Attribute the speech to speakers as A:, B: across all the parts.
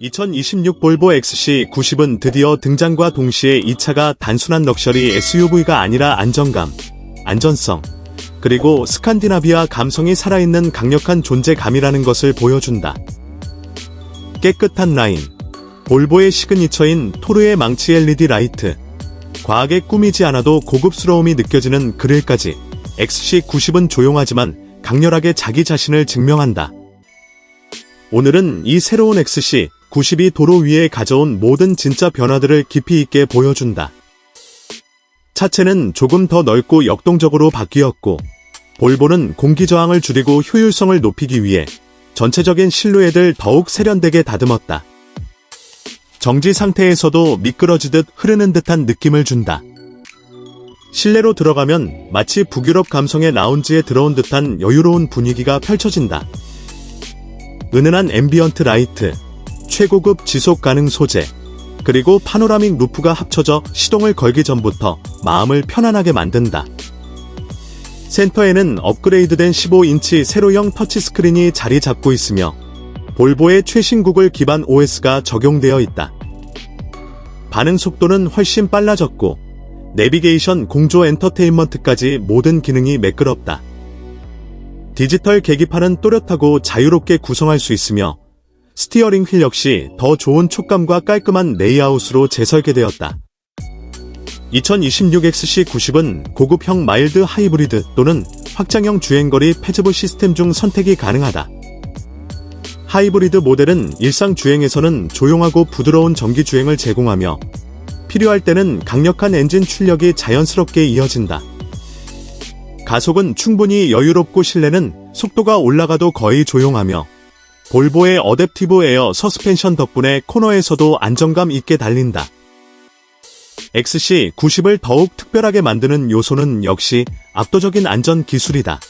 A: 2026 볼보 XC90은 드디어 등장과 동시에 이 차가 단순한 럭셔리 SUV가 아니라 안정감, 안전성, 그리고 스칸디나비아 감성이 살아있는 강력한 존재감이라는 것을 보여준다. 깨끗한 라인, 볼보의 시그니처인 토르의 망치 LED 라이트, 과하게 꾸미지 않아도 고급스러움이 느껴지는 그릴까지 XC90은 조용하지만 강렬하게 자기 자신을 증명한다. 오늘은 이 새로운 XC 90이 도로 위에 가져온 모든 진짜 변화들을 깊이 있게 보여준다. 차체는 조금 더 넓고 역동적으로 바뀌었고, 볼보는 공기 저항을 줄이고 효율성을 높이기 위해 전체적인 실루엣을 더욱 세련되게 다듬었다. 정지 상태에서도 미끄러지듯 흐르는 듯한 느낌을 준다. 실내로 들어가면 마치 북유럽 감성의 라운지에 들어온 듯한 여유로운 분위기가 펼쳐진다. 은은한 앰비언트 라이트, 최고급 지속 가능 소재, 그리고 파노라믹 루프가 합쳐져 시동을 걸기 전부터 마음을 편안하게 만든다. 센터에는 업그레이드된 15인치 세로형 터치스크린이 자리 잡고 있으며 볼보의 최신 구글 기반 OS가 적용되어 있다. 반응 속도는 훨씬 빨라졌고 내비게이션 공조 엔터테인먼트까지 모든 기능이 매끄럽다. 디지털 계기판은 또렷하고 자유롭게 구성할 수 있으며 스티어링 휠 역시 더 좋은 촉감과 깔끔한 레이아웃으로 재설계되었다. 2026XC90은 고급형 마일드 하이브리드 또는 확장형 주행거리 패즈볼 시스템 중 선택이 가능하다. 하이브리드 모델은 일상 주행에서는 조용하고 부드러운 전기 주행을 제공하며 필요할 때는 강력한 엔진 출력이 자연스럽게 이어진다. 가속은 충분히 여유롭고 실내는 속도가 올라가도 거의 조용하며 볼보의 어댑티브 에어 서스펜션 덕분에 코너에서도 안정감 있게 달린다. XC90을 더욱 특별하게 만드는 요소는 역시 압도적인 안전 기술이다.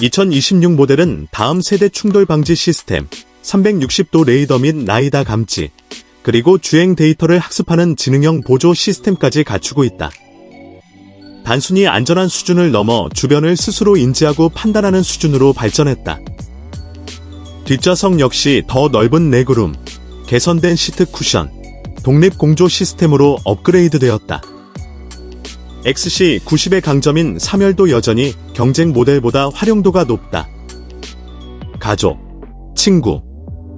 A: 2026 모델은 다음 세대 충돌 방지 시스템, 360도 레이더 및 라이다 감지, 그리고 주행 데이터를 학습하는 지능형 보조 시스템까지 갖추고 있다. 단순히 안전한 수준을 넘어 주변을 스스로 인지하고 판단하는 수준으로 발전했다. 뒷좌석 역시 더 넓은 레그룸, 개선된 시트 쿠션, 독립 공조 시스템으로 업그레이드 되었다. XC90의 강점인 사멸도 여전히 경쟁 모델보다 활용도가 높다. 가족, 친구,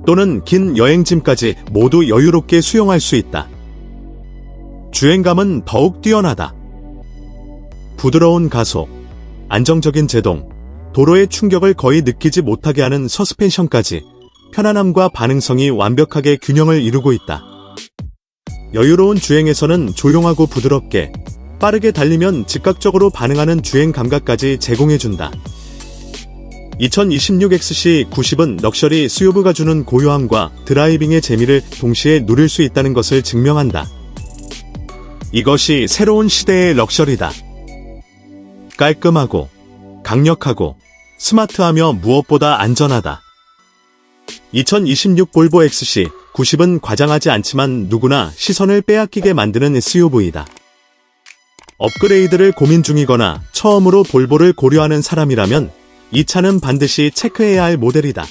A: 또는 긴 여행짐까지 모두 여유롭게 수용할 수 있다. 주행감은 더욱 뛰어나다. 부드러운 가속, 안정적인 제동, 도로의 충격을 거의 느끼지 못하게 하는 서스펜션까지 편안함과 반응성이 완벽하게 균형을 이루고 있다. 여유로운 주행에서는 조용하고 부드럽게, 빠르게 달리면 즉각적으로 반응하는 주행 감각까지 제공해준다. 2026XC90은 럭셔리 SUV가 주는 고요함과 드라이빙의 재미를 동시에 누릴 수 있다는 것을 증명한다. 이것이 새로운 시대의 럭셔리다. 깔끔하고, 강력하고, 스마트하며 무엇보다 안전하다. 2026 볼보 XC90은 과장하지 않지만 누구나 시선을 빼앗기게 만드는 SUV이다. 업그레이드를 고민 중이거나 처음으로 볼보를 고려하는 사람이라면 이 차는 반드시 체크해야 할 모델이다.